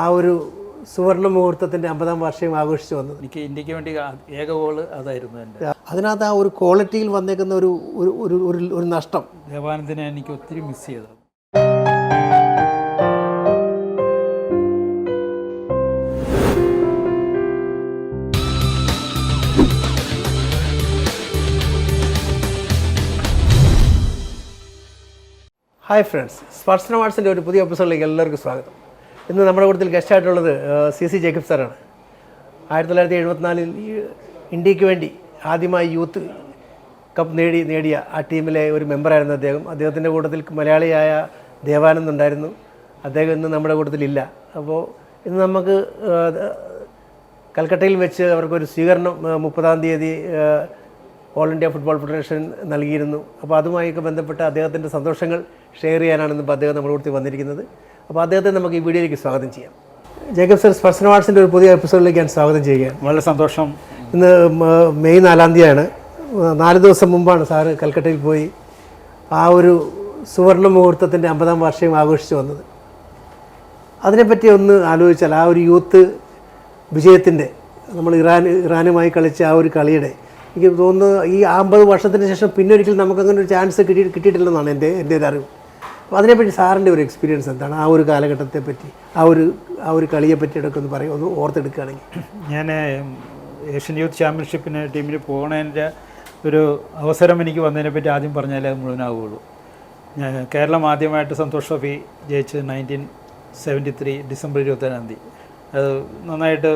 ആ ഒരു സുവർണ മുഹൂർത്തത്തിന്റെ അമ്പതാം വാർഷികം ആഘോഷിച്ചു വന്നത്. എനിക്ക് ഇന്ത്യയ്ക്ക് വേണ്ടി ഏക ഗോൾ അതായിരുന്നു എന്റെ. അതിനകത്ത് ആ ഒരു ക്വാളിറ്റിയിൽ വന്നേക്കുന്ന ഒരു ഒരു ഒരു ഒരു ഒരു നഷ്ടം. ദേവാനന്ദിനെ എനിക്ക് ഒത്തിരി മിസ് ചെയ്തത് ഹായ് ഫ്രണ്ട്സ് സ്പർശന വാട്സിന്റെ ഒരു പുതിയ എപ്പിസോഡിലേക്ക് എല്ലാവർക്കും സ്വാഗതം. ഇന്ന് നമ്മുടെ കൂട്ടത്തിൽ ഗസ്റ്റായിട്ടുള്ളത് സി സി ജേക്കബ് സാറാണ് ആയിരത്തി തൊള്ളായിരത്തി എഴുപത്തിനാലിൽ ഇന്ത്യയ്ക്ക് വേണ്ടി ആദ്യമായി യൂത്ത് കപ്പ് നേടി നേടിയ ആ ടീമിലെ ഒരു മെമ്പറായിരുന്നു അദ്ദേഹം. അദ്ദേഹത്തിന്റെ കൂട്ടത്തിൽ മലയാളിയായ ദേവാനന്ദ് ഉണ്ടായിരുന്നു. അദ്ദേഹം ഇന്ന് നമ്മുടെ കൂട്ടത്തിലില്ല അപ്പോൾ ഇന്ന് നമുക്ക് കൽക്കട്ടയിൽ വെച്ച് അവർക്കൊരു സ്വീകരണം മുപ്പതാം തീയതി ഓൾ ഇന്ത്യ ഫുട്ബോൾ ഫെഡറേഷൻ നൽകിയിരുന്നു. അപ്പോൾ അതുമായൊക്കെ ബന്ധപ്പെട്ട് അദ്ദേഹത്തിന്റെ സന്തോഷങ്ങൾ ഷെയർ ചെയ്യാനാണ് ഇന്നിപ്പോൾ അദ്ദേഹം നമ്മുടെ കൂട്ടത്തിൽ വന്നിരിക്കുന്നത്. അപ്പോൾ അദ്ദേഹത്തെ നമുക്ക് ഈ വീഡിയോയിലേക്ക് സ്വാഗതം ചെയ്യാം. ജേക്കബ് സർ സ്പർശന വാട്സിന്റെ ഒരു പുതിയ എപ്പിസോഡിലേക്ക് ഞാൻ സ്വാഗതം ചെയ്യുകയാണ്. വളരെ സന്തോഷം. ഇന്ന് മെയ് നാലാം തീയതിയാണ്. നാല് ദിവസം മുമ്പാണ് സാറ് കൽക്കട്ടയിൽ പോയി ആ ഒരു സുവർണ മുഹൂർത്തത്തിന്റെ അമ്പതാം വാർഷികം ആഘോഷിച്ചു വന്നത്. അതിനെപ്പറ്റി ഒന്ന് ആലോചിച്ചാൽ ആ ഒരു യൂത്ത് വിജയത്തിന്റെ നമ്മൾ ഇറാൻ ഇറാനുമായി കളിച്ച ആ ഒരു കളിയുടെ എനിക്ക് തോന്നുന്നു ഈ അമ്പത് വർഷത്തിന് ശേഷം പിന്നെ ഒരിക്കലും നമുക്കങ്ങനെ ഒരു ചാൻസ് കിട്ടി കിട്ടിയിട്ടില്ലെന്നാണ് എന്റെ എന്റെ ഒരു അറിവ്. അതിനെപ്പറ്റി സാറിന്റെ ഒരു എക്സ്പീരിയൻസ് എന്താണ്? ആ ഒരു കാലഘട്ടത്തെ പറ്റി ആ ഒരു ആ ഒരു കളിയെ പറ്റിയിട്ടൊക്കെ ഒന്ന് പറയും ഒന്ന് ഓർത്തെടുക്കുകയാണെങ്കിൽ. ഞാൻ ഏഷ്യൻ യൂത്ത് ചാമ്പ്യൻഷിപ്പിന് ടീമിൽ പോകണതിന്റെ ഒരു അവസരം എനിക്ക് വന്നതിനെ പറ്റി ആദ്യം പറഞ്ഞാലേ അത് മുഴുവനാവുകയുള്ളൂ കേരളം ആദ്യമായിട്ട് സന്തോഷ് ട്രോഫി ജയിച്ച് നയന്റീൻ സെവന്റി ത്രീ ഡിസംബർ ഇരുപത്തേഴാം തീയതി. അത് നന്നായിട്ട്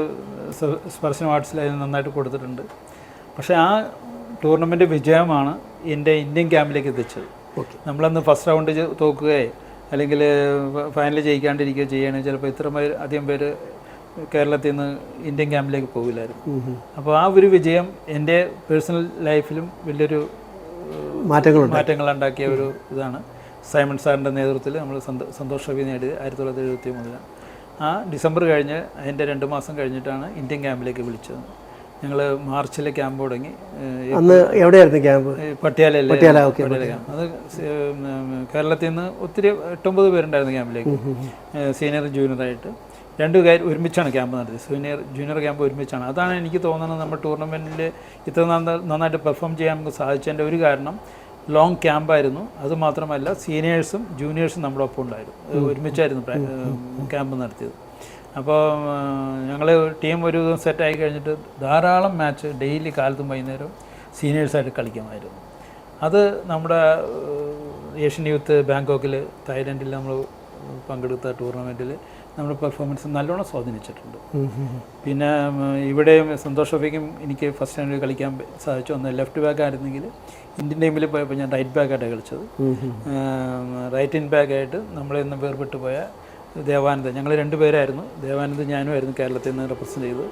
സ്പർശന ആർട്സിൽ അതിന് നന്നായിട്ട് കൊടുത്തിട്ടുണ്ട്. പക്ഷേ ആ ടൂർണമെന്റ് വിജയമാണ് എന്റെ ഇന്ത്യൻ ക്യാമ്പിലേക്ക് എത്തിച്ചത്. നമ്മളന്ന് ഫസ്റ്റ് റൗണ്ട് തോക്കുകയോ അല്ലെങ്കിൽ ഫൈനൽ ജയിക്കാണ്ടിരിക്കുകയോ ചെയ്യുകയാണെങ്കിൽ ചിലപ്പോൾ ഇത്ര പേര് അധികം പേര് കേരളത്തിൽ നിന്ന് ഇന്ത്യൻ ക്യാമ്പിലേക്ക് പോകില്ലായിരുന്നു. അപ്പോൾ ആ ഒരു വിജയം എന്റെ പേഴ്സണൽ ലൈഫിലും വലിയൊരു മാറ്റങ്ങൾ മാറ്റങ്ങൾ ഉണ്ടാക്കിയ ഒരു ഇതാണ്. സൈമൺ സാറിന്റെ നേതൃത്വത്തിൽ നമ്മൾ സന്തോ- സന്തോഷ് ട്രോഫി നേടിയത് ആയിരത്തി തൊള്ളായിരത്തി എഴുപത്തി മൂന്നിലാണ് ആ ഡിസംബർ കഴിഞ്ഞ് അതിന്റെ രണ്ട് മാസം കഴിഞ്ഞിട്ടാണ് ഇന്ത്യൻ ക്യാമ്പിലേക്ക് വിളിച്ചത്. ഞങ്ങൾ മാർച്ചിൽ ക്യാമ്പ് തുടങ്ങി അന്ന് എവിടെയായിരുന്നു ക്യാമ്പ്? പട്ടിയാലയിൽ പട്ടിയാല ക്യാമ്പ്. അത് കേരളത്തിൽ നിന്ന് ഒത്തിരി എട്ടൊമ്പത് പേരുണ്ടായിരുന്നു ക്യാമ്പിലേക്ക്. സീനിയർ ജൂനിയറായിട്ട്. രണ്ടു കാര്യം ഒരുമിച്ചാണ് ക്യാമ്പ് നടത്തിയത്. സീനിയർ ജൂനിയർ ക്യാമ്പ് ഒരുമിച്ചാണ്. അതാണ് എനിക്ക് തോന്നുന്നത് നമ്മുടെ ടൂർണമെന്റിൽ ഇത്ര നന്നായിട്ട് പെർഫോം ചെയ്യാൻ നമുക്ക് സാധിച്ചതിന്റെ ഒരു കാരണം ലോങ് ക്യാമ്പായിരുന്നു. അത് മാത്രമല്ല സീനിയേഴ്സും ജൂനിയേഴ്സും നമ്മുടെ ഒപ്പം ഉണ്ടായിരുന്നു. ഒരുമിച്ചായിരുന്നു ക്യാമ്പ് നടത്തിയത്. അപ്പോൾ ഞങ്ങൾ ടീം ഒരു ദിവസം സെറ്റായി കഴിഞ്ഞിട്ട് ധാരാളം മാച്ച് ഡെയിലി കാലത്തും വൈകുന്നേരവും സീനിയേഴ്സായിട്ട് കളിക്കുമായിരുന്നു. അത് നമ്മുടെ ഏഷ്യൻ യൂത്ത് ബാങ്കോക്കിൽ തായ്ലൻഡിൽ നമ്മൾ പങ്കെടുത്ത ടൂർണമെന്റിൽ നമ്മുടെ പെർഫോമൻസ് നല്ലോണം സ്വാധീനിച്ചിട്ടുണ്ട്. പിന്നെ ഇവിടെയും സന്തോഷ് ട്രോഫിക്കും എനിക്ക് ഫസ്റ്റ് സ്റ്റാൻഡിൽ കളിക്കാൻ സാധിച്ചു. ഒന്ന് ലെഫ്റ്റ് ബാക്ക് ആയിരുന്നെങ്കിൽ ഇന്ത്യൻ ടീമിൽ പോയപ്പോൾ ഞാൻ റൈറ്റ് ബാക്കായിട്ടാണ് കളിച്ചത്. റൈറ്റ് ഇൻ ബാക്കായിട്ട് നമ്മളിന്ന് വേർപെട്ട് പോയ ദേവാനന്ദ് ഞങ്ങൾ രണ്ടുപേരായിരുന്നു ദേവാനന്ദ് ഞാനുമായിരുന്നു കേരളത്തിൽ നിന്ന് റെപ്രസെന്റ് ചെയ്തത്.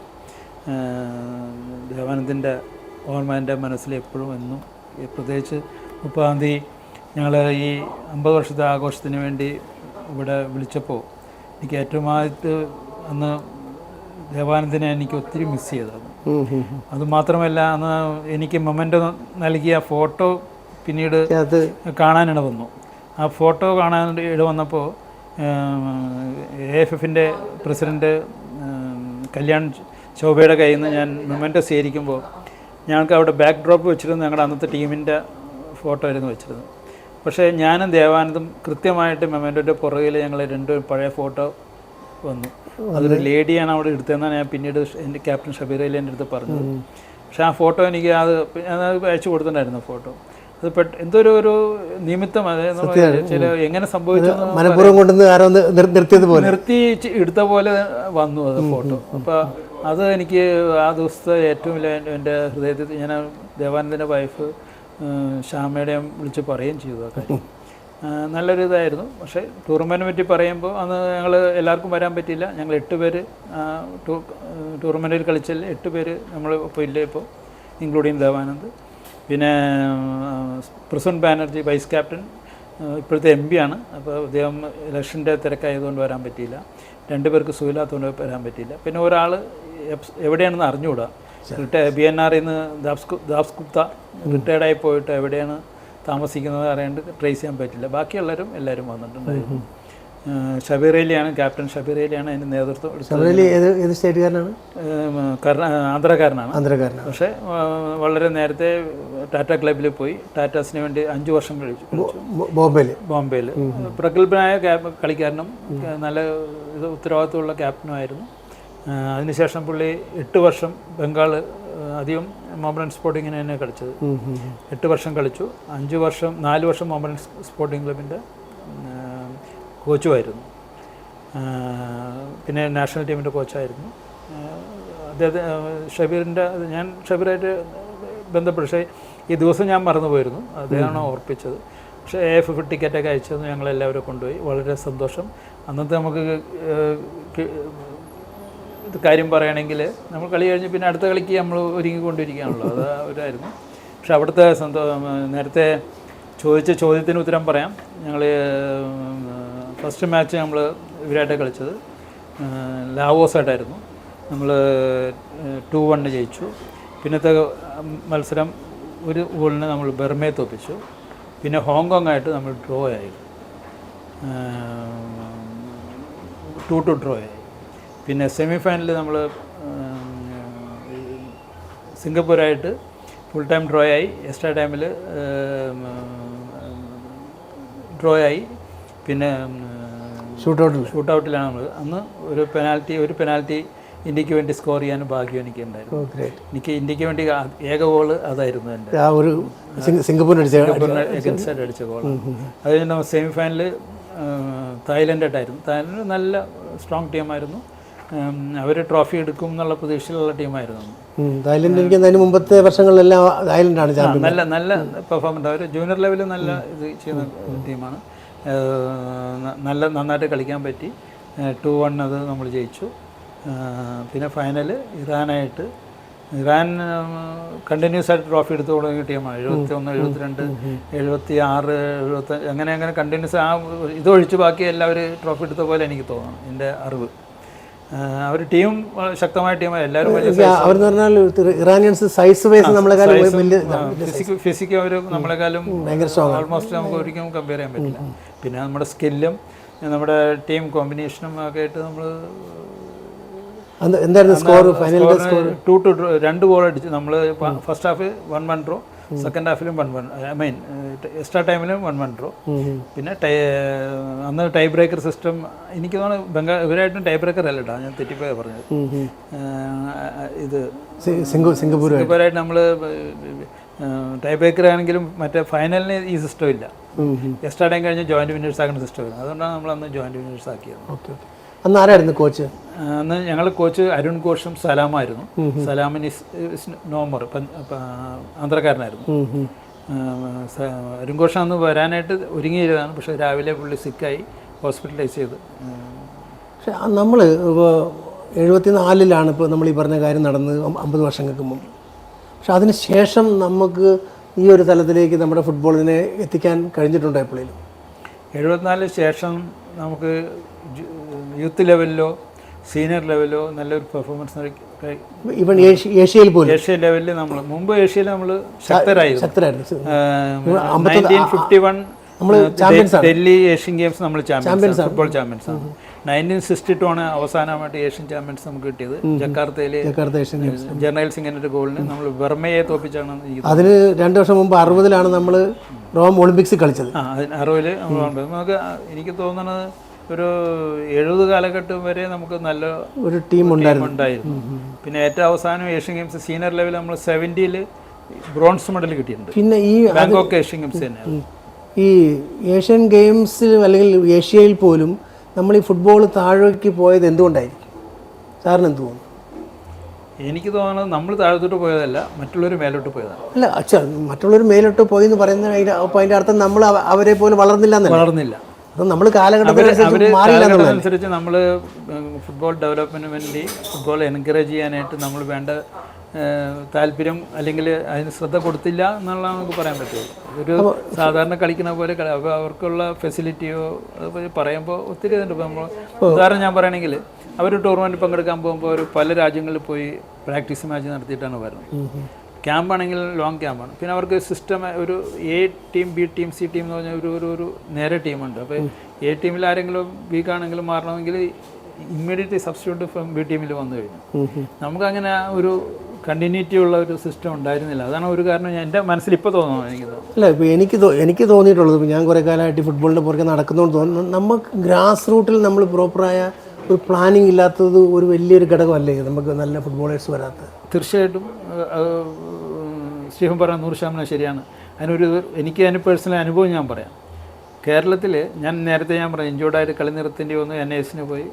ദേവാനന്ദിന്റെ ഓർമ്മ എന്റെ മനസ്സിൽ എപ്പോഴും എന്നും പ്രത്യേകിച്ച് മുപ്പതാം തീയതി ഞങ്ങൾ ഈ അമ്പത് വർഷത്തെ ആഘോഷത്തിന് വേണ്ടി ഇവിടെ വിളിച്ചപ്പോൾ എനിക്ക് ഏറ്റവും ആദ്യത്തെ അന്ന് ദേവാനന്ദിനെ എനിക്ക് ഒത്തിരി മിസ് ചെയ്തത് അതുമാത്രമല്ല അന്ന് എനിക്ക് മൊമെന്റ് നൽകിയ ഫോട്ടോ പിന്നീട് അത് കാണാനിട വന്നു ആ ഫോട്ടോ കാണാൻ ഇട വന്നപ്പോൾ എ എഫ് എഫിന്റെ പ്രസിഡന്റ് കല്യാൺ ശോഭയുടെ കയ്യിൽ നിന്ന് ഞാൻ മൊമെന്റ് സ്വീകരിക്കുമ്പോൾ ഞങ്ങൾക്ക് അവിടെ ബാക്ക് ഡ്രോപ്പ് വെച്ചിരുന്നു ഞങ്ങളുടെ അന്നത്തെ ടീമിന്റെ ഫോട്ടോ ആയിരുന്നു വെച്ചിരുന്നത്. പക്ഷേ ഞാനും ദേവാനന്ദും കൃത്യമായിട്ട് മൊമെന്റോന്റെ പുറകിൽ ഞങ്ങൾ രണ്ട് പഴയ ഫോട്ടോ വന്നു. അതൊരു ലേഡിയാണ് അവിടെ എടുത്തതെന്നാണ് ഞാൻ പിന്നീട് എന്റെ ക്യാപ്റ്റൻ ഷബീർ അലി എന്റെ അടുത്ത് പറഞ്ഞത്. പക്ഷേ ആ ഫോട്ടോ എനിക്ക് അത് അത് അയച്ചു കൊടുത്തിട്ടുണ്ടായിരുന്നു ഫോട്ടോ. അത് എന്തൊരു എന്തോ ഒരു നിമിത്തം അതായത് ചില എങ്ങനെ സംഭവിച്ചു മനഃപൂർവം കൊണ്ടുവന്ന് ആരോ പോലെ നിർ- നിർത്തി എടുത്ത പോലെ വന്നു അത് ഫോട്ടോ. അപ്പോൾ അത് എനിക്ക് ആ ദിവസത്തെ ഏറ്റവും വലിയ എന്റെ- ഹൃദയത്തിൽ ഞാൻ ദേവാനന്ദന്റെ വൈഫ് ശ്യാമയുടെയും വിളിച്ച് പറയുകയും ചെയ്തു ആ കാര്യം. നല്ലൊരു ഇതായിരുന്നു. പക്ഷേ ടൂർണമെന്റിനെ പറ്റി പറയുമ്പോൾ അന്ന് ഞങ്ങൾ എല്ലാവർക്കും വരാൻ പറ്റിയില്ല. ഞങ്ങൾ എട്ട് പേര് ടൂർണമെന്റിൽ കളിച്ചതിൽ എട്ട് പേര് നമ്മൾ ഇപ്പോൾ ഇല്ല ഇപ്പോൾ ഇൻക്ലൂഡിങ് ദേവാനന്ദ്. പിന്നെ പ്രസന്റ് ബാനർജി വൈസ് ക്യാപ്റ്റൻ ഇപ്പോഴത്തെ എം പി ആണ്. അപ്പോൾ അദ്ദേഹം ഇലക്ഷന്റെ തിരക്കായതുകൊണ്ട് വരാൻ പറ്റിയില്ല. രണ്ട് പേർക്ക് സുഖമില്ലാത്തതുകൊണ്ട് വരാൻ പറ്റിയില്ല. പിന്നെ ഒരാൾ എവിടെയാണെന്ന് അറിഞ്ഞുകൂടാ? റിട്ടയർ ബി എൻ ആറിൽ നിന്ന് ദാസ് ദാസ് ഗുപ്ത റിട്ടയർഡായി പോയിട്ട് എവിടെയാണ് താമസിക്കുന്നത് അറിയാണ്ട് ട്രേസ് ചെയ്യാൻ പറ്റില്ല ബാക്കിയുള്ളവരും എല്ലാവരും വന്നിട്ടുണ്ടായിരുന്നു. ഷബീർ അലിയാണ് ക്യാപ്റ്റൻ ഷബീറേലിയാണ് അലിയാണ് അതിന് നേതൃത്വം ഏത് സ്റ്റേറ്റുകാരനാണ്? ആന്ധ്രക്കാരനാണ്. ആന്ധ്രാക്കാരനാണ്. പക്ഷേ വളരെ നേരത്തെ ടാറ്റ ക്ലബിൽ പോയി. ടാറ്റാസിന് വേണ്ടി അഞ്ച് വർഷം കഴിച്ചു കളിച്ചു. ബോംബെയിൽ ബോംബെയിൽ പ്രഗത്ഭനായ കളിക്കാരനും നല്ല ഇത് ഉത്തരവാദിത്തമുള്ള ക്യാപ്റ്റനുമായിരുന്നു. അതിനുശേഷം പുള്ളി എട്ട് വർഷം ബംഗാൾ അധികം മോമറൻ സ്പോർട്ടിങ്ങിന് തന്നെ കളിച്ചത്. എട്ട് വർഷം കളിച്ചു. അഞ്ച് വർഷം നാല് വർഷം മോമറൻ സ്പോർട്ടിംഗ് ക്ലബിന്റെ കോച്ചുമായിരുന്നു. പിന്നെ നാഷണൽ ടീമിന്റെ കോച്ചായിരുന്നു. അദ്ദേഹത്തെ ഷബീറിന്റെ ഞാൻ ഷബീറായിട്ട് ബന്ധപ്പെട്ടു പക്ഷേ ഈ ദിവസം ഞാൻ മറന്നുപോയിരുന്നു. അദ്ദേഹമാണ് ഓർപ്പിച്ചത് പക്ഷേ എ എഫ് ടിക്കറ്റൊക്കെ അയച്ചത് ഞങ്ങളെല്ലാവരും കൊണ്ടുപോയി. വളരെ സന്തോഷം. അന്നത്തെ നമുക്ക് ഇത് കാര്യം പറയുകയാണെങ്കിൽ നമ്മൾ കളി കഴിഞ്ഞ് പിന്നെ അടുത്ത കളിക്ക് നമ്മൾ ഒരുങ്ങി ഒരുങ്ങിക്കൊണ്ടിരിക്കുകയാണല്ലോ. അത് ഒരായിരുന്നു. പക്ഷെ അവിടുത്തെ സന്തോ നേരത്തെ ചോദിച്ച ചോദ്യത്തിന് ഉത്തരം പറയാം. ഞങ്ങൾ ഫസ്റ്റ് മാച്ച് നമ്മൾ ഇവരായിട്ട് കളിച്ചത്. ലാവോസായിട്ടായിരുന്നു. നമ്മൾ ടു വണ്ണ് ജയിച്ചു. പിന്നത്തെ മത്സരം ഒരു ഗോളിന് നമ്മൾ ബർമയെ തോപ്പിച്ചു പിന്നെ ഹോങ്കോങ് ആയിട്ട് നമ്മൾ ഡ്രോ ആയി ടു ടു ഡ്രോ ആയി പിന്നെ സെമി ഫൈനലിൽ നമ്മൾ സിംഗപ്പൂരായിട്ട് ഫുൾ ടൈം ഡ്രോ ആയി എക്സ്ട്രാ ടൈമിൽ ഡ്രോ ആയി പിന്നെ ഷൂട്ടൗട്ടിൽ ഷൂട്ടൗട്ടിലാണ് നമ്മൾ അന്ന് ഒരു പെനാൽറ്റി ഒരു പെനാൽറ്റി ഇന്ത്യയ്ക്ക് വേണ്ടി സ്കോർ ചെയ്യാൻ ഭാഗ്യം എനിക്ക് ഉണ്ടായിരുന്നു ഗ്രേറ്റ് എനിക്ക് ഇന്ത്യയ്ക്ക് വേണ്ടി ഏക ഗോൾ അതായിരുന്നു എന്റെ. ആ ഒരു സിംഗപ്പൂർ സിംഗപ്പൂരിന് അടിച്ച എഗൻസ്റ്റ് അടിച്ച ഗോൾ അത് നമ്മൾ സെമി ഫൈനലിൽ തായ്ലൻഡായിട്ടായിരുന്നു തായ്ലൻഡ് നല്ല സ്ട്രോങ് ടീമായിരുന്നു അവർ ട്രോഫി എടുക്കും എന്നുള്ള പ്രതീക്ഷയിലുള്ള ടീമായിരുന്നു തായ്ലൻഡ് എനിക്ക് അതിന് മുമ്പത്തെ വർഷങ്ങളിലെല്ലാം തായ്ലൻഡാണ് നല്ല നല്ല പെർഫോമൻസ് അവർ ജൂനിയർ ലെവലിൽ നല്ല ഇത് ചെയ്യുന്ന ടീമാണ് നല്ല നന്നായിട്ട് കളിക്കാൻ പറ്റി. ടു വൺ അത് നമ്മൾ ജയിച്ചു. പിന്നെ ഫൈനൽ ഇറാനായിട്ട്. ഇറാൻ കണ്ടിന്യൂസ് ആയിട്ട് ട്രോഫി എടുത്തു തുടങ്ങിയ ടീമാണ്. എഴുപത്തി ഒന്ന് എഴുപത്തിരണ്ട് എഴുപത്തി ആറ് എഴുപത്തി അങ്ങനെ അങ്ങനെ കണ്ടിന്യൂസ് ആ ഇതൊഴിച്ച് ബാക്കി എല്ലാവരും ട്രോഫി എടുത്ത പോലെ എനിക്ക് തോന്നുന്നു എന്റെ അറിവ്. അവർ ടീം ശക്തമായ ടീമാണ് എല്ലാവരും അവരെന്ന് പറഞ്ഞാൽ ഇറാനിയൻസ് സൈസ് വൈസ് നമ്മളെക്കാളും ഫിസിക്ക് അവർ നമ്മളെക്കാളും ഓൾമോസ്റ്റ് നമുക്ക് ഒരിക്കലും കമ്പയർ ചെയ്യാൻ പറ്റില്ല. പിന്നെ നമ്മുടെ സ്കില്ലും നമ്മുടെ ടീം കോമ്പിനേഷനും ഒക്കെ ആയിട്ട് നമ്മൾ എന്തായിരുന്നു സ്കോർ ഫൈനൽ ടു ടു രണ്ട് ഗോൾ അടിച്ചു നമ്മൾ first half one one draw second ഹാഫിലും one one I mean extra ടൈമിലും വൺ വൺ ഡ്രോ പിന്നെ ടൈ അന്ന് ടൈ ബ്രേക്കർ സിസ്റ്റം എനിക്ക് തോന്നുന്നു ബംഗാൾ ഇവരായിട്ടും ടൈ ബ്രേക്കർ അല്ല കേട്ടോ ഞാൻ തെറ്റിപ്പോയ പറഞ്ഞത്. ഇത് സിംഗപ്പൂർ സിംഗപ്പൂരായിട്ട് നമ്മൾ ടൈ ബ്രേക്കർ ആണെങ്കിലും മറ്റേ ഫൈനലിന് ഈ സിസ്റ്റം ഇല്ല. എക്സ്ട്രാ ടൈം കഴിഞ്ഞ് ജോയിന്റ് വിന്നേഴ്സ് ആക്കുന്ന സിസ്റ്റം ഇല്ല. അതുകൊണ്ടാണ് നമ്മൾ അന്ന് ജോയിന്റ് വിന്നേഴ്സ് ആക്കിയത്. ഓക്കെ അന്ന് ആരായിരുന്നു കോച്ച് അന്ന് ഞങ്ങൾ കോച്ച് അരുൺ ഘോഷും സലാമായിരുന്നു. സലാമിന് നോമർ ആന്ധ്രക്കാരനായിരുന്നു. അരുൺ ഘോഷ് അന്ന് വരാനായിട്ട് ഒരുങ്ങിയിരുന്നതാണ് പക്ഷെ രാവിലെ പുള്ളി സിക്കായി ഹോസ്പിറ്റലൈസ് ചെയ്ത്. പക്ഷെ നമ്മൾ എഴുപത്തി നാലിലാണ് ഇപ്പോൾ നമ്മൾ ഈ പറഞ്ഞ കാര്യം നടന്നത് അമ്പത് വർഷങ്ങൾക്ക് മുമ്പ്. പക്ഷെ അതിന് ശേഷം നമുക്ക് ഈ ഒരു തലത്തിലേക്ക് നമ്മുടെ ഫുട്ബോളിനെ എത്തിക്കാൻ കഴിഞ്ഞിട്ടുണ്ടോ എപ്പോഴേലും? എഴുപത്തിനാലിന് ശേഷം നമുക്ക് യൂത്ത് ലെവലിലോ സീനിയർ ലെവലിലോ നല്ലൊരു പെർഫോമൻസ് ഏഷ്യ ഏഷ്യയിൽ പോലും? ഏഷ്യ ലെവലിൽ നമ്മൾ മുമ്പ് ഏഷ്യയിൽ നമ്മൾ ശക്തരായിരുന്നു. ശക്തരായിരുന്നു. ഫിഫ്റ്റി വൺ നമ്മൾ ആണ്. ഡൽഹി ഏഷ്യൻ ഗെയിംസ് നമ്മൾ ചാമ്പ്യൻസ് ഫുട്ബോൾ ചാമ്പ്യൻസ് ആണ്. നയന്റീൻ സിക്സ്റ്റി ടു ആണ് അവസാനമായിട്ട് ഏഷ്യൻ ചാമ്പ്യൻസ് നമുക്ക് കിട്ടിയത്. ജക്കാർത്തയിലെ ജനറൽ സിംഗിന്റെ ഒരു ഗോളിന് നമ്മൾ ബർമയെ തോപ്പിച്ചാണ് അതിന് രണ്ട് വർഷം മുമ്പ് അറുപതിലാണ് നമ്മൾ റോം ഒളിമ്പിക്സ് കളിച്ചത്. അറുപതിൽ നമുക്ക് എനിക്ക് തോന്നുന്നത് ഒരു എഴുപത് കാലഘട്ടം വരെ നമുക്ക് നല്ല ഒരു ടീം ഉണ്ടായിരുന്നു. പിന്നെ ഏറ്റവും അവസാനം ഏഷ്യൻ ഗെയിംസ് സീനിയർ ലെവലിൽ നമ്മൾ സെവന്റിയിൽ ബ്രോൺസ് മെഡൽ കിട്ടിയിട്ടുണ്ട്. പിന്നെ ഈ ബാങ്കോക്ക് ഏഷ്യൻ ഗെയിംസ് തന്നെയാണ്. ഈ ഏഷ്യൻ ഗെയിംസിൽ അല്ലെങ്കിൽ ഏഷ്യയിൽ പോലും നമ്മൾ ഈ ഫുട്ബോൾ താഴേക്ക് പോയത് എന്തുകൊണ്ടായിരിക്കും? സാറിന് എന്ത് തോന്നുന്നു? എനിക്ക് തോന്നുന്നത് നമ്മൾ താഴത്തോട്ട് പോയതല്ല മറ്റുള്ളവർ മേലോട്ട് പോയതാണ്. അല്ല അച്ഛാ മറ്റുള്ളവർ മേലോട്ട് പോയി എന്ന് പറയുന്ന അപ്പോൾ അതിന്റെ അർത്ഥം നമ്മൾ അവരെ പോലെ വളർന്നില്ല വളർന്നില്ല. അപ്പം നമ്മൾ കാലഘട്ടത്തിനനുസരിച്ച് നമ്മൾ ഫുട്ബോൾ ഡെവലപ്മെന്റിന് വേണ്ടി ഫുട്ബോൾ എൻകറേജ് ചെയ്യാനായിട്ട് നമ്മൾ വേണ്ട താല്പര്യം അല്ലെങ്കിൽ അതിന് ശ്രദ്ധ കൊടുത്തില്ല എന്നുള്ള നമുക്ക് പറയാൻ പറ്റുള്ളൂ. ഒരു സാധാരണ കളിക്കുന്ന പോലെ കളി- അപ്പോൾ അവർക്കുള്ള ഫെസിലിറ്റിയോ അത് പറയുമ്പോൾ ഒത്തിരി ഇതുണ്ട്. ഇപ്പോൾ നമ്മൾ ഉദാഹരണം ഞാൻ പറയുകയാണെങ്കിൽ അവർ ടൂർണമെന്റ് പങ്കെടുക്കാൻ പോകുമ്പോൾ അവർ പല രാജ്യങ്ങളിൽ പോയി പ്രാക്ടീസ് മാച്ച് നടത്തിയിട്ടാണ് വരുന്നത്. ക്യാമ്പാണെങ്കിൽ ലോങ് ക്യാമ്പാണ് പിന്നെ അവർക്ക് സിസ്റ്റം ഒരു A team B team C team എന്ന് പറഞ്ഞാൽ ഒരു ഒരു ഒരു നേരെ ടീമുണ്ട് അപ്പോൾ എ ടീമിൽ ആരെങ്കിലും വീക്ക് ആണെങ്കിലും മാറണമെങ്കിൽ ഇമ്മീഡിയറ്റ്ലി സബ്സ്റ്റിറ്റ്യൂട്ട് ഫ്രം ബി ടീമിൽ വന്നു കഴിഞ്ഞു. നമുക്കങ്ങനെ ഒരു കണ്ടിന്യൂറ്റി ഉള്ള ഒരു സിസ്റ്റം ഉണ്ടായിരുന്നില്ല. അതാണ് ഒരു കാരണം ഞാൻ എന്റെ മനസ്സിൽ ഇപ്പോൾ തോന്നുന്നു എനിക്ക് അല്ല ഇപ്പോൾ എനിക്ക് എനിക്ക് തോന്നിയിട്ടുള്ളത് ഇപ്പോൾ ഞാൻ കുറേ കാലമായിട്ട് ഫുട്ബോളിന്റെ പുറകെ നടക്കുന്നതുകൊണ്ട് തോന്നുന്നു. നമുക്ക് ഗ്രാസ് റൂട്ടിൽ നമ്മൾ പ്രോപ്പറായ ഒരു പ്ലാനിങ് ഇല്ലാത്തത് ഒരു വലിയൊരു ഘടകമല്ലേ നമുക്ക് നല്ല ഫുട്ബോളേഴ്സ് വരാത്തത്. തീർച്ചയായിട്ടും സ്റ്റീഫൻ പറഞ്ഞ നൂറ് ശതമാനം ശരിയാണ്. അതിനൊരു എനിക്ക് അതിന് പേഴ്സണൽ അനുഭവം ഞാൻ പറയാം. കേരളത്തിൽ ഞാൻ നേരത്തെ ഞാൻ പറഞ്ഞു ഇഞ്ചോർഡായിട്ട് കളി നിർത്തേണ്ടി വന്നു എൻ എസിന് പോയി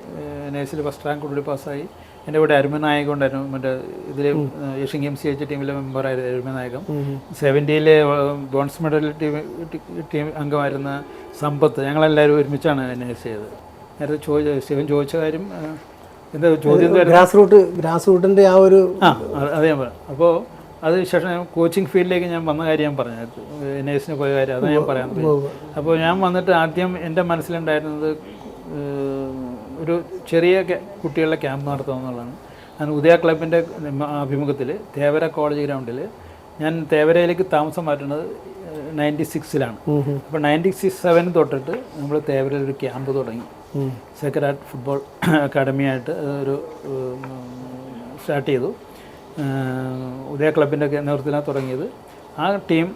എൻ എസിൽ ഫസ്റ്റ് റാങ്ക് കൂടി പാസ്സായി എന്റെ കൂടെ അരുമനായകം ഉണ്ടായിരുന്നു. മറ്റേ ഇതിൽ ഏഷ്യൻ ഗെയിംസ് ജയിച്ച ടീമിലെ മെമ്പറായിരുന്നു അരുമനായകം സെവന്റിയിലെ ബോൺസ് മെഡൽ ടീം ടീം അംഗമായിരുന്ന സമ്പത്ത് ഞങ്ങളെല്ലാവരും ഒരുമിച്ചാണ് എൻ എസ് ചെയ്തത്. നേരത്തെ ചോദിച്ച ശിവൻ ചോദിച്ച കാര്യം എന്താ ചോദ്യം ഗ്രാസ് റൂട്ട് ഗ്രാസ് റൂട്ടിന്റെ ആ ഒരു ആ അത് ഞാൻ പറയാം അപ്പോൾ അതിനുശേഷം ശേഷം കോച്ചിങ് ഫീൽഡിലേക്ക് ഞാൻ വന്ന കാര്യം ഞാൻ പറഞ്ഞു. എൻ എസിന് പോയ കാര്യം അതാണ് ഞാൻ പറയാൻ അപ്പോൾ ഞാൻ വന്നിട്ട് ആദ്യം എന്റെ മനസ്സിലുണ്ടായിരുന്നത് ഒരു ചെറിയ കുട്ടികളുടെ ക്യാമ്പ് നടത്തുക എന്നുള്ളതാണ്. ഞാൻ ഉദയ ക്ലബിന്റെ അഭിമുഖത്തിൽ തേവര കോളേജ് ഗ്രൗണ്ടിൽ ഞാൻ തേവരയിലേക്ക് താമസം മാറ്റുന്നത് നയന്റി സിക്സിലാണ്. അപ്പോൾ നയന്റി സിക്സ് സെവൻ തൊട്ടിട്ട് നമ്മൾ തേവരയിൽ ഒരു ക്യാമ്പ് തുടങ്ങി. സെക്രട്ട് ഫുട്ബോൾ അക്കാഡമിയായിട്ട് ഒരു സ്റ്റാർട്ട് ചെയ്തു. ഉദയ ക്ലബിന്റെ നേതൃത്വത്തിലാണ് തുടങ്ങിയത്. ആ ടീം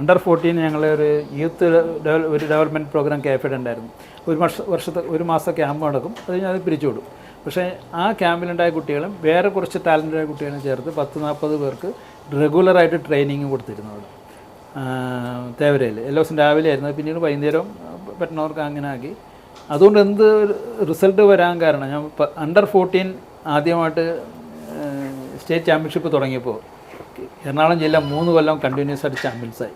അണ്ടർ ഫോർട്ടീൻ ഞങ്ങളെ ഒരു യൂത്ത് ഒരു ഡെവലപ്മെന്റ് പ്രോഗ്രാം കേഫഡ് ഉണ്ടായിരുന്നു. ഒരു വർഷ വർഷത്തെ ഒരു മാസം ക്യാമ്പ് നടക്കും. അത് കഴിഞ്ഞ് അത് പിരിച്ചുവിടും പക്ഷേ ആ ക്യാമ്പിലുണ്ടായ കുട്ടികളും വേറെ കുറച്ച് ടാലന്റായ കുട്ടികളും ചേർത്ത് പത്ത് നാൽപ്പത് പേർക്ക് റെഗുലറായിട്ട് ട്രെയിനിങ് കൊടുത്തിരുന്നു അവിടെ തേവരയിൽ എല്ലാ ദിവസം രാവിലെ ആയിരുന്നു. പിന്നീട് വൈകുന്നേരം പറ്റുന്നവർക്ക് അങ്ങനെ ആക്കി. അതുകൊണ്ട് എന്ത് റിസൾട്ട് വരാൻ കാരണം ഞാൻ അണ്ടർ ഫോർട്ടീൻ ആദ്യമായിട്ട് സ്റ്റേറ്റ് ചാമ്പ്യൻഷിപ്പ് തുടങ്ങിയപ്പോൾ എറണാകുളം ജില്ല മൂന്ന് കൊല്ലം കണ്ടിന്യൂസ് ആയിട്ട് ചാമ്പ്യൻസായി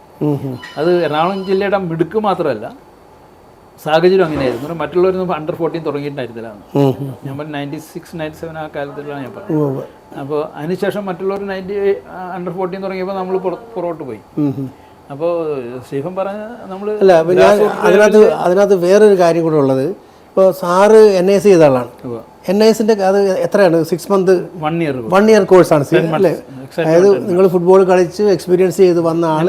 അത് എറണാകുളം ജില്ലയുടെ മിടുക്ക് മാത്രമല്ല സാഹചര്യം അങ്ങനെയായിരുന്നു. ആയിരുന്നു മറ്റുള്ളവരൊന്നും അണ്ടർ ഫോർട്ടീൻ തുടങ്ങിയിട്ടുണ്ടായിരുന്നില്ല. ഞാൻ പറഞ്ഞു നയന്റി സിക്സ് നയന്റി സെവൻ ആ കാലത്തിലാണ് ഞാൻ പറഞ്ഞത്. അപ്പോൾ അതിനുശേഷം മറ്റുള്ളവർ നയന്റി അണ്ടർ ഫോർട്ടീൻ തുടങ്ങിയപ്പോൾ നമ്മൾ പുറകോട്ട് പോയി. അപ്പോൾ സ്റ്റീഫൻ പറഞ്ഞ നമ്മൾ അതിനകത്ത് അതിനകത്ത് വേറൊരു കാര്യം കൂടെ ഉള്ളത്. ഇപ്പോൾ സാറ് എൻ എസ് ചെയ്ത ആളാണ്. എൻ ഐ എസിന്റെ അത് എത്രയാണ്? Six month one year one year കോഴ്സാണ് അല്ലേ? അതായത് നിങ്ങൾ ഫുട്ബോൾ കളിച്ച് എക്സ്പീരിയൻസ് ചെയ്ത് വന്ന ആൾ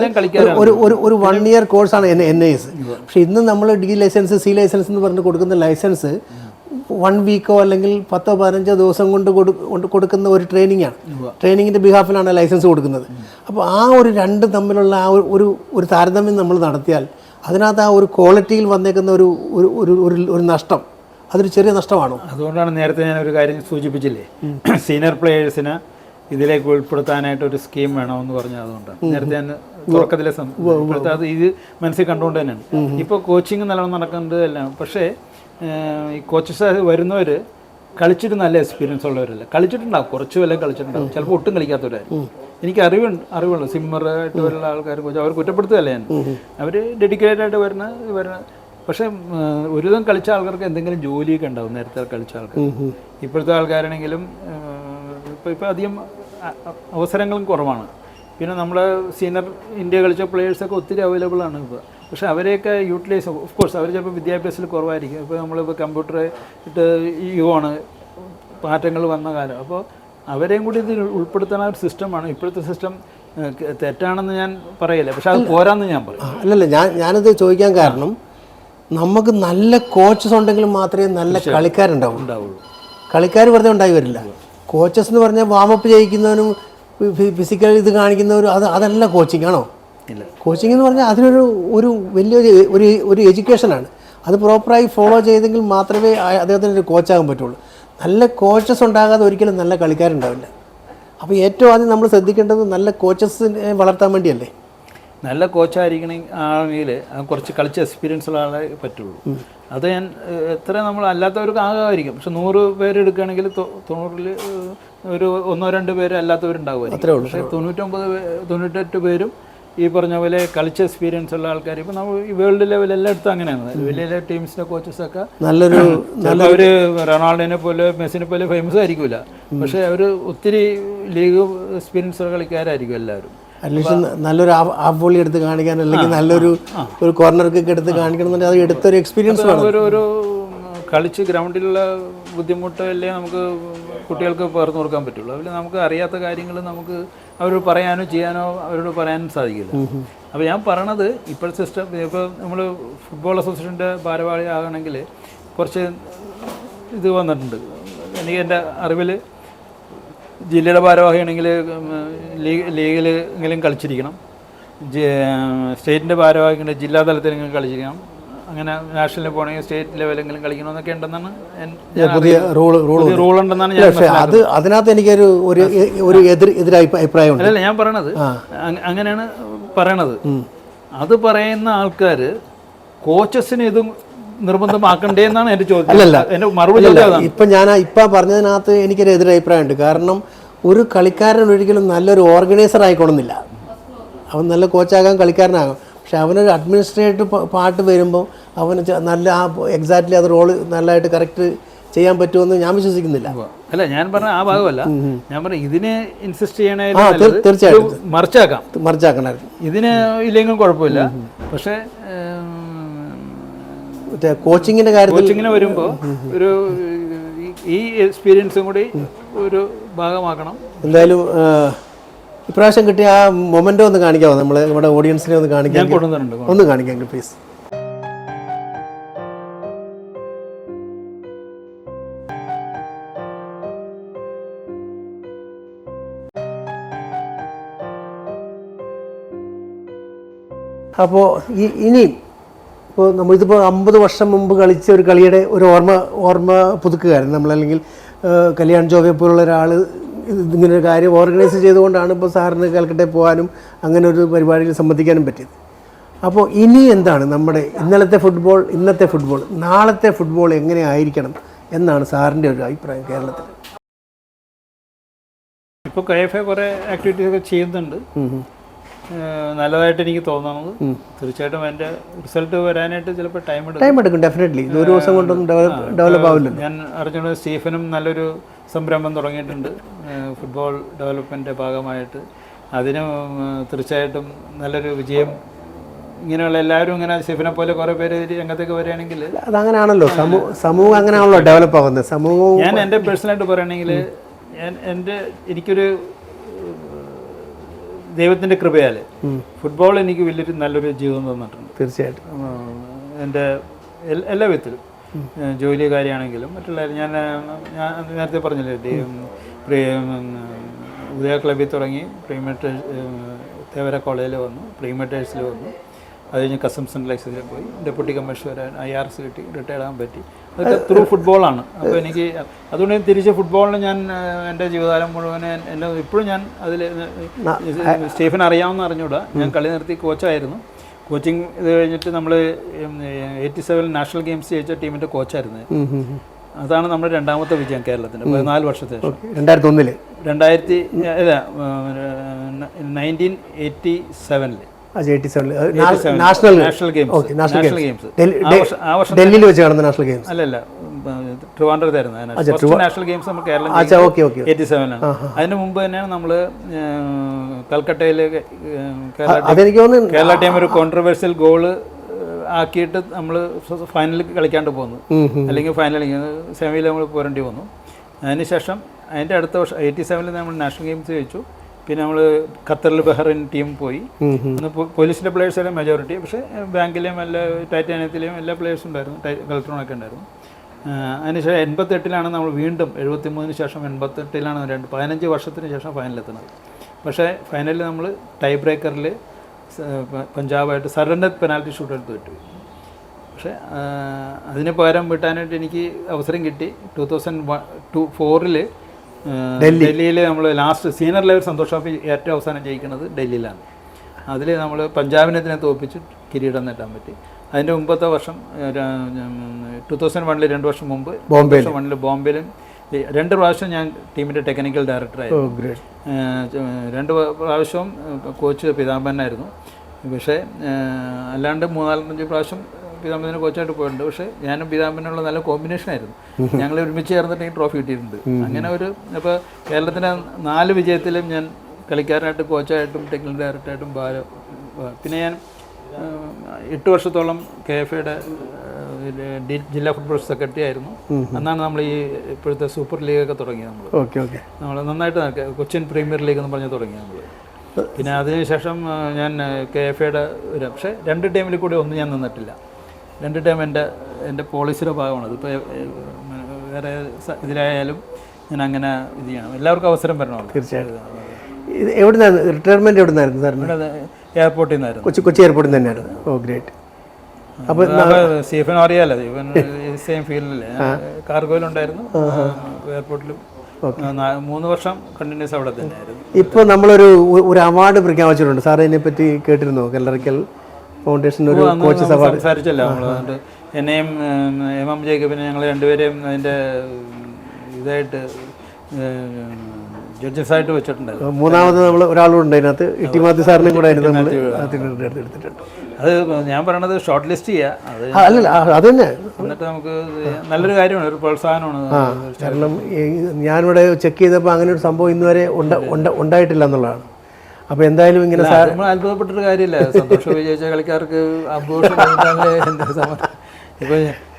ഒരു ഒരു ഒരു വൺ ഇയർ കോഴ്സാണ് എൻ എൻ ഐ എസ് പക്ഷെ ഇന്ന് നമ്മൾ ഡി ലൈസൻസ് സി ലൈസൻസ് എന്ന് പറഞ്ഞ് കൊടുക്കുന്ന ലൈസൻസ് വൺ വീക്കോ അല്ലെങ്കിൽ പത്തോ പതിനഞ്ചോ ദിവസം കൊണ്ട് കൊടു കൊണ്ട് കൊടുക്കുന്ന ഒരു ട്രെയിനിങ് ആണ്. ട്രെയിനിങ്ങിന്റെ ബിഹാഫിലാണ് ലൈസൻസ് കൊടുക്കുന്നത്. അപ്പോൾ ആ ഒരു രണ്ട് തമ്മിലുള്ള ആ ഒരു ഒരു താരതമ്യം നമ്മൾ നടത്തിയാൽ അതിനകത്ത് ആ ഒരു ക്വാളിറ്റിയിൽ വന്നേക്കുന്ന ഒരു ഒരു ഒരു നഷ്ടം. അതൊരു ചെറിയ നഷ്ടമാണോ? അതുകൊണ്ടാണ് നേരത്തെ ഞാൻ ഒരു കാര്യം സൂചിപ്പിച്ചില്ലേ? സീനിയർ പ്ലേയേഴ്സിന് ഇതിലേക്ക് ഉൾപ്പെടുത്താനായിട്ട് ഒരു സ്കീം വേണമെന്ന് പറഞ്ഞത് അതുകൊണ്ടാണ് നേരത്തെ ഞാൻ തുടക്കത്തിലെ സംസ്ഥാനത്ത് അത് ഇത് മനസ്സിൽ കണ്ടുകൊണ്ട് തന്നെയാണ്. ഇപ്പോൾ കോച്ചിങ് നല്ലോണം നടക്കുന്നത് എല്ലാം പക്ഷേ ഈ കോച്ചസ് വരുന്നവർ കളിച്ചിട്ട് നല്ല എക്സ്പീരിയൻസ് ഉള്ളവരല്ല. കളിച്ചിട്ടുണ്ടാവും. കുറച്ച് വല്ലതും കളിച്ചിട്ടുണ്ടാവും. ചിലപ്പോൾ ഒട്ടും കളിക്കാത്തവരായിരിക്കും. എനിക്ക് അറിവുണ്ട് സിമ്മർ ആയിട്ട് വരുന്ന ആൾക്കാർ കോച്ച് അവർ കുറ്റപ്പെടുത്തുകയല്ല ഞാൻ. അവർ ഡെഡിക്കേറ്റഡ് ആയിട്ട് വരുന്ന വരുന്ന പക്ഷെ ഒരുവിധം കളിച്ച ആൾക്കാർക്ക് എന്തെങ്കിലും ജോലിയൊക്കെ ഉണ്ടാവും നേരത്തെ കളിച്ച ആൾക്കാർ. ഇപ്പോഴത്തെ ആൾക്കാരാണെങ്കിലും ഇപ്പോൾ ഇപ്പോൾ അധികം അവസരങ്ങളും കുറവാണ്. പിന്നെ നമ്മുടെ സീനിയർ ഇന്ത്യ കളിച്ച പ്ലേയേഴ്സൊക്കെ ഒത്തിരി അവൈലബിൾ ആണ് ഇപ്പോൾ പക്ഷെ അവരെയൊക്കെ യൂട്ടിലൈസ് ഓഫ് കോഴ്സ് അവർ ചിലപ്പോൾ വിദ്യാഭ്യാസത്തിൽ കുറവായിരിക്കും. ഇപ്പോൾ നമ്മളിപ്പോൾ കമ്പ്യൂട്ടർ ഇട്ട് യുവാണ് മാറ്റങ്ങൾ വന്ന കാലം. അപ്പോൾ അവരെയും കൂടി ഇതിൽ ഉൾപ്പെടുത്തുന്ന ഒരു സിസ്റ്റമാണ് ഇപ്പോഴത്തെ സിസ്റ്റം തെറ്റാണെന്ന് ഞാൻ പറയില്ല. പക്ഷെ അത് പോരാന്ന് ഞാൻ പറയും. അല്ലല്ല ഞാൻ ഞാനത് ചോദിക്കാൻ കാരണം നമുക്ക് നല്ല കോച്ചസ് ഉണ്ടെങ്കിൽ മാത്രമേ നല്ല കളിക്കാരുണ്ടാവും. ഉണ്ടാവുള്ളൂ. കളിക്കാർ വെറുതെ ഉണ്ടായി വരില്ല. കോച്ചസ് എന്ന് പറഞ്ഞാൽ വാമപ്പ് ചെയ്യിക്കുന്നവനും ഫിസിക്കൽ ഇത് കാണിക്കുന്നവരും അത് അതല്ല കോച്ചിങ് ആണോ? ഇല്ല. കോച്ചിങ് എന്ന് പറഞ്ഞാൽ അതിനൊരു ഒരു വലിയൊരു ഒരു ഒരു എഡ്യൂക്കേഷനാണ് അത് പ്രോപ്പറായി ഫോളോ ചെയ്തെങ്കിൽ മാത്രമേ അദ്ദേഹത്തിന് ഒരു കോച്ചാകാൻ പറ്റുള്ളൂ. നല്ല കോച്ചസ് ഉണ്ടാകാതെ ഒരിക്കലും നല്ല കളിക്കാരുണ്ടാവില്ല. അപ്പോൾ ഏറ്റവും ആദ്യം നമ്മൾ ശ്രദ്ധിക്കേണ്ടത് നല്ല കോച്ചസിനെ വളർത്താൻ വേണ്ടിയല്ലേ? നല്ല കോച്ചായിരിക്കണമെങ്കിൽ ആണെങ്കിൽ കുറച്ച് കളിച്ച എക്സ്പീരിയൻസ് ഉള്ള ആളെ പറ്റുള്ളൂ. അത് ഞാൻ എത്ര നമ്മൾ അല്ലാത്തവർക്ക് ആകാമായിരിക്കും. പക്ഷെ നൂറ് പേര് എടുക്കുകയാണെങ്കിൽ തൊണ്ണൂറിൽ ഒരു ഒന്നോ രണ്ടോ പേര് അല്ലാത്തവരുണ്ടാവുമായിരിക്കും. പക്ഷേ തൊണ്ണൂറ്റൊമ്പത് തൊണ്ണൂറ്റെട്ട് പേരും ഈ പറഞ്ഞ പോലെ കളിച്ച എക്സ്പീരിയൻസ് ഉള്ള ആൾക്കാർ ഇപ്പം നമ്മൾ ഈ വേൾഡ് ലെവൽ എല്ലായിടത്തും അങ്ങനെയാണ്. വലിയ വലിയ ടീംസിന്റെ കോച്ചസൊക്കെ നല്ലൊരു അവർ റൊണാൾഡോനെ പോലെ മെസ്സിനെ പോലെ ഫേമസ് ആയിരിക്കില്ല പക്ഷേ അവർ ഒത്തിരി ലീഗ് എക്സ്പീരിയൻസ് ഉള്ള കളിക്കാരായിരിക്കും എല്ലാവരും. അറ്റ്ലീസ്റ്റ് നല്ലൊരു ഹാഫ് വോളി എടുത്ത് കാണിക്കാൻ അല്ലെങ്കിൽ നല്ലൊരു ഒരു കോർണർ കിക്ക് എടുത്ത് കാണിക്കണം അത് എടുത്തൊരു എക്സ്പീരിയൻസ് വേണം. ഒരു ഒരു കളിച്ച് ഗ്രൗണ്ടിലുള്ള ബുദ്ധിമുട്ടല്ലേ നമുക്ക് കുട്ടികൾക്ക് പകർന്നു കൊടുക്കാൻ പറ്റുള്ളൂ. അതിൽ നമുക്ക് അറിയാത്ത കാര്യങ്ങൾ നമുക്ക് അവരോട് പറയാനോ ചെയ്യാനോ അവരോട് പറയാനും സാധിക്കില്ല. അപ്പോൾ ഞാൻ പറയണത് ഇപ്പോഴത്തെ സിസ്റ്റം ഇപ്പോൾ നമ്മൾ ഫുട്ബോൾ അസോസിയേഷന്റെ ഭാരവാഹി ആകണമെങ്കിൽ കുറച്ച് ഇത് വന്നിട്ടുണ്ട്. എനിക്ക് എന്റെ അറിവിൽ ജില്ലയുടെ ഭാരവാഹിയാണെങ്കിൽ ലീഗ് ലീഗിൽ എങ്കിലും കളിച്ചിരിക്കണം. സ്റ്റേറ്റിന്റെ ഭാരവാഹികളുടെ ജില്ലാ തലത്തിലെങ്കിലും കളിച്ചിരിക്കണം. അങ്ങനെ നാഷണലിൽ പോകണമെങ്കിൽ സ്റ്റേറ്റ് ലെവലെങ്കിലും കളിക്കണമെന്നൊക്കെ ഉണ്ടെന്നാണ് പുതിയ റൂൾ റൂൾ റൂൾ ഉണ്ടെന്നാണ് ഞാൻ പക്ഷേ അത് അതിനകത്ത് എനിക്കൊരു ഒരു ഒരു എതിർ എതിർ അഭിപ്രായമുണ്ട്. അല്ല ഞാൻ പറയണത് അങ്ങനെയാണ് പറയണത്. അത് പറയുന്ന ആൾക്കാർ കോച്ചസിന് ഇതും നിർബന്ധമാക്കണ്ടേ എന്നാണ് എന്റെ ചോദ്യം. അല്ലല്ല. എന്റെ മറുപടി ഇപ്പം ഞാൻ ഇപ്പം പറഞ്ഞതിനകത്ത് എനിക്കൊരു എതിരഭിപ്രായമുണ്ട്. കാരണം ഒരു കളിക്കാരൻ ഒരിക്കലും നല്ലൊരു ഓർഗനൈസർ ആയിക്കൊള്ളുന്നില്ല. അവൻ നല്ല കോച്ചാകാം കളിക്കാരനാകും. പക്ഷെ അവനൊരു അഡ്മിനിസ്ട്രേറ്റീവ് പാട്ട് വരുമ്പോൾ അവന് നല്ല ആ എക്സാക്ട്ലി അത് റോൾ നല്ലതായിട്ട് കറക്റ്റ് ചെയ്യാൻ പറ്റുമെന്ന് ഞാൻ വിശ്വസിക്കുന്നില്ല. അല്ല ഞാൻ പറഞ്ഞ ആ ഭാഗമല്ല. ഞാൻ പറഞ്ഞ ഇതിനെ ഇൻസിസ്റ്റ് ചെയ്യണേ തീർച്ചയായിട്ടും. മറിച്ചാക്കാം. മറിച്ചാക്കണമായിരുന്നു ഇതിന് ഇല്ലെങ്കിലും കുഴപ്പമില്ല. പക്ഷേ കോച്ചിങ്ങിന്റെ കാര്യത്തിൽ കോച്ചിങ്ങിന് വരുമ്പോൾ ഒരു ഈ- എക്സ്പീരിയൻസും കൂടി ഒരു ഭാഗമാക്കണം. എന്തായാലും ഇപ്രാവശ്യം കിട്ടിയ ആ മൊമെന്റോ ഒന്ന് കാണിക്കാമോ നമ്മൾ നമ്മുടെ ഓഡിയൻസിനെ ഒന്ന് കാണിക്കാൻ ഒന്ന് കാണിക്കാം പ്ലീസ് അപ്പോൾ ഈ ഇനിയും ഇപ്പോൾ നമ്മളിതിപ്പോൾ അമ്പത് വർഷം മുമ്പ് കളിച്ച ഒരു കളിയുടെ ഒരു ഓർമ്മ ഓർമ്മ പുതുക്കുകയായിരുന്നു. നമ്മളല്ലെങ്കിൽ കല്യാൺ ജോബെ പോലുള്ള ഒരാൾ ഇങ്ങനെ ഒരു കാര്യം ഓർഗനൈസ് ചെയ്തുകൊണ്ടാണ് ഇപ്പോൾ സാറിന് കൽക്കട്ടെ പോകാനും അങ്ങനെ ഒരു പരിപാടിയിൽ സംബന്ധിക്കാനും പറ്റിയത്. അപ്പോൾ ഇനി എന്താണ് നമ്മുടെ ഇന്നലത്തെ ഫുട്ബോൾ ഇന്നത്തെ ഫുട്ബോൾ നാളത്തെ ഫുട്ബോൾ എങ്ങനെ ആയിരിക്കണം എന്നാണ് സാറിന്റെ ഒരു അഭിപ്രായം കേരളത്തിൽ? ഇപ്പോൾ കെ എഫ് എ കുറേ ആക്ടിവിറ്റീസ് ഒക്കെ ചെയ്യുന്നുണ്ട്. നല്ലതായിട്ട് എനിക്ക് തോന്നുന്നത് തീർച്ചയായിട്ടും എന്റെ റിസൾട്ട് വരാനായിട്ട് ചിലപ്പോൾ ടൈം എടുക്കും. ടൈം എടുക്കും ഡെഫിനറ്റ്ലി ഒരു ദിവസം കൊണ്ടൊന്നും ഡെവലപ്പ് ഡെവലപ്പ് ആവില്ല ഞാൻ അറിഞ്ഞുകൊണ്ട് സ്റ്റീഫനും നല്ലൊരു സംരംഭം തുടങ്ങിയിട്ടുണ്ട്. ഫുട്ബോൾ ഡെവലപ്മെന്റെ ഭാഗമായിട്ട്. അതിന് തീർച്ചയായിട്ടും നല്ലൊരു വിജയം. ഇങ്ങനെയുള്ള എല്ലാവരും ഇങ്ങനെ ഷെഫിനെ പോലെ കുറേ പേര് രംഗത്തേക്ക് വരികയാണെങ്കിൽ അതങ്ങനെയാണല്ലോ സമൂഹം അങ്ങനെയാണല്ലോ ഡെവലപ്പ് ആവുന്നത്. സമൂഹം ഞാൻ എന്റെ പേഴ്സണലായിട്ട് പറയുകയാണെങ്കിൽ ഞാൻ എന്റെ എനിക്കൊരു ദൈവത്തിന്റെ കൃപയാൽ ഫുട്ബോൾ എനിക്ക് വലിയൊരു നല്ലൊരു ജീവിതം തന്നിട്ടുണ്ട്. തീർച്ചയായിട്ടും. എന്റെ എല്ലാ വിധത്തിലും. ജോലി കാര്യമാണെങ്കിലും മറ്റുള്ള ഞാൻ ഞാൻ നേരത്തെ പറഞ്ഞില്ലേ ഉദയ ക്ലബിൽ തുടങ്ങി പ്രീമേറ്റേഴ്സ് തേവര കോളേജിൽ വന്നു പ്രീമേറ്റേഴ്സിൽ വന്നു. അത് കഴിഞ്ഞ് കസ്റ്റംസ് ലൈസൻസിൽ പോയി. Deputy commissioner I R S കിട്ടി റിട്ടയർഡ് ആകാൻ പറ്റി. അതൊക്കെ ത്രൂ ഫുട്ബോളാണ് അപ്പോൾ എനിക്ക് അതുകൊണ്ട് തിരിച്ച് ഫുട്ബോളിന് ഞാൻ എന്റെ ജീവിതകാലം മുഴുവൻ എന്റെ ഇപ്പോഴും ഞാൻ അതിൽ സ്റ്റീഫൻ അറിയാമെന്ന് അറിഞ്ഞുകൂടാ ഞാൻ കളി നിർത്തി കോച്ചായിരുന്നു കോച്ചിങ് ഇത് കഴിഞ്ഞിട്ട് നമ്മൾ എയ്റ്റി സെവൻ നാഷണൽ ഗെയിംസ് ജയിച്ച ടീമിന്റെ കോച്ചായിരുന്നു. അതാണ് നമ്മുടെ രണ്ടാമത്തെ വിജയം കേരളത്തിന്റെ പതിനാല് വർഷത്തെ രണ്ടായിരത്തി ഒന്നിൽ രണ്ടായിരത്തി അല്ല നയന്റീൻ എയ്റ്റി സെവനിൽ നാഷണൽ ഗെയിംസ്. ആ വർഷം ഡൽഹിയിൽ വെച്ച് നടന്ന നാഷണൽ ഗെയിംസ്. അല്ലല്ല. ട്രിവാൻഡ്രത്തായിരുന്നു നാഷണൽ ഗെയിംസ് നമ്മൾ കേരളം എയ്റ്റി സെവനാണ് അതിന് മുമ്പ് തന്നെയാണ് നമ്മൾ കൽക്കട്ടയിൽ കേരള ടീം ഒരു കോൺട്രവേഴ്സ്യൽ ഗോൾ ആക്കിയിട്ട് നമ്മൾ ഫൈനലിൽ കളിക്കാണ്ട് പോന്നു. അല്ലെങ്കിൽ ഫൈനൽ സെമിയിൽ നമ്മൾ പോരേണ്ടി വന്നു. അതിനുശേഷം അതിന്റെ അടുത്ത വർഷം എയ്റ്റി സെവനിൽ നമ്മൾ നാഷണൽ ഗെയിംസ് ജയിച്ചു. പിന്നെ നമ്മൾ ഖത്തറിൽ ബഹ്റിൻ ടീം പോയി. പോലീസിന്റെ പ്ലേയേഴ്സാണ് മെജോറിറ്റി പക്ഷേ ബാങ്കിലെയും എല്ലാ ടൈറ്റാനിയത്തിലെയും എല്ലാ പ്ലേയേഴ്സും ഉണ്ടായിരുന്നു. ഒക്കെ ഉണ്ടായിരുന്നു. അതിനുശേഷം എൺപത്തെട്ടിലാണ് നമ്മൾ വീണ്ടും എഴുപത്തി മൂന്നിന് ശേഷം എൺപത്തെട്ടിലാണ് രണ്ട് പതിനഞ്ച് വർഷത്തിന് ശേഷം ഫൈനലെത്തുന്നത്. പക്ഷേ ഫൈനലിൽ നമ്മൾ ടൈ ബ്രേക്കറിൽ പഞ്ചാബായിട്ട് സറണ്ടർ പെനാൽറ്റി ഷൂട്ട് തോറ്റു പക്ഷേ അതിന് പകരം വിട്ടാനായിട്ട് എനിക്ക് അവസരം കിട്ടി. ടു തൗസൻഡ് വൺ ടു ഫോറിൽ ഡൽഹിയിൽ നമ്മൾ last senior level Santosh trophy ഏറ്റവും അവസാനം ജയിക്കുന്നത് ഡൽഹിയിലാണ്. അതിൽ നമ്മൾ പഞ്ചാബിനെ തന്നെ തോൽപ്പിച്ച് കിരീടം നേട്ടാൻ പറ്റി. അതിന്റെ മുമ്പത്തെ വർഷം ടു തൗസൻഡ് വണ്ണിൽ രണ്ട് വർഷം മുമ്പ് ബോംബെ വണ്ണിൽ ബോംബെയിലും രണ്ട് പ്രാവശ്യം ഞാൻ ടീമിന്റെ ടെക്നിക്കൽ ഡയറക്ടറായിരുന്നു രണ്ട് പ്രാവശ്യവും കോച്ച് പിതാമ്പനായിരുന്നു പക്ഷേ അല്ലാണ്ട് മൂന്നാലഞ്ച് പ്രാവശ്യം പിതാംബരന് കോച്ചായിട്ട് പോയിട്ടുണ്ട്. പക്ഷേ ഞാനും പിതാമ്പനുള്ള നല്ല കോമ്പിനേഷൻ ആയിരുന്നു ഞങ്ങൾ ഒരുമിച്ച് ചേർന്നിട്ട് ഈ ട്രോഫി കിട്ടിയിട്ടുണ്ട്. അങ്ങനെ ഒരു ഇപ്പോൾ കേരളത്തിന്റെ നാല് വിജയത്തിലും ഞാൻ കളിക്കാരനായിട്ട് കോച്ചായിട്ടും ടെക്നിക്കൽ ഡയറക്ടറായിട്ടും ഭാര പിന്നെ ഞാൻ എട്ട് വർഷത്തോളം കെ എഫ് ഐയുടെ ജില്ലാ ഫുട്ബോൾ സെക്രട്ടറി ആയിരുന്നു. എന്നാണ് നമ്മൾ ഈ ഇപ്പോഴത്തെ സൂപ്പർ ലീഗൊക്കെ തുടങ്ങിയത് നമ്മൾ ഓക്കെ ഓക്കെ. നമ്മൾ നന്നായിട്ട്. കൊച്ചിൻ പ്രീമിയർ ലീഗ് എന്ന് പറഞ്ഞ് തുടങ്ങി നമ്മൾ പിന്നെ അതിനുശേഷം ഞാൻ കെ എഫ് എയുടെ ഒരു പക്ഷേ രണ്ട് ടീമിൽ കൂടി ഒന്നും ഞാൻ നിന്നിട്ടില്ല. രണ്ട് ടൈം എന്റെ എന്റെ പോളിസിയുടെ ഭാഗമാണ് ഇതിപ്പോൾ വേറെ ഇതിലായാലും ഞാൻ അങ്ങനെ ഇത് ചെയ്യണം. എല്ലാവർക്കും അവസരം വരണമല്ലോ. തീർച്ചയായിട്ടും. ഇത് എവിടെ നിന്നായിരുന്നു റിട്ടയർമെന്റ് എവിടുന്നായിരുന്നു സാറിന്? എയർപോർട്ടിൽ നിന്നായിരുന്നു. കൊച്ചി കൊച്ചി എയർപോർട്ടിൽ തന്നെയാണ് ഓ ഗ്രേറ്റ്. അപ്പോൾ സീഫൻ അറിയാലോ. ഇവൻ സെയിം ഫീൽഡിൽ കാർഗോയിലുണ്ടായിരുന്നു. എയർപോർട്ടിലും. മൂന്ന് വർഷം കണ്ടിന്യൂസ് അവിടെ തന്നെയായിരുന്നു. ഇപ്പോൾ നമ്മളൊരു ഒരു അവാർഡ് പ്രഖ്യാപിച്ചിട്ടുണ്ട്. സാർ ഇതിനെപ്പറ്റി കേട്ടിരുന്നോ? കല്ലറയ്ക്കൽ ഫൗണ്ടേഷൻ ഒരു കോച്ച് കോച്ചസ് നമ്മൾ അവാർഡ് സംസാരിച്ചല്ലോ അതുകൊണ്ട് എന്നെയും എം എം ജേക്കബിനെ ഞങ്ങൾ രണ്ടുപേരെയും അതിന്റെ ഇതായിട്ട് ജഡ്ജസ് വെച്ചിട്ടുണ്ട് മൂന്നാമത് നമ്മൾ ഒരാളുണ്ട് അതിനകത്ത്. ഇട്ടിമാത്തി സാറിനെയും കൂടെ ആയിരുന്നു നമ്മൾ എടുത്തിട്ടുണ്ട്. അത് ഞാൻ പറയണത് ഷോർട്ട് ലിസ്റ്റ് ചെയ്യുക അല്ല അത് തന്നെ. എന്നിട്ട് നമുക്ക് നല്ലൊരു കാര്യമാണ് ഒരു പ്രോത്സാഹനമാണ്. കാരണം ഞാനിവിടെ ചെക്ക് ചെയ്തപ്പോൾ അങ്ങനെ ഒരു സംഭവം ഇന്ന് വരെ ഉണ്ട ഉണ്ട- ഉണ്ടായിട്ടില്ല എന്നുള്ളതാണ്. അപ്പോൾ എന്തായാലും ഇങ്ങനെ നമ്മൾ അത്ഭുതപ്പെട്ടൊരു കാര്യമില്ല. സന്തോഷം വിജയിച്ച കളിക്കാർക്ക് അബോഷം ഇപ്പൊ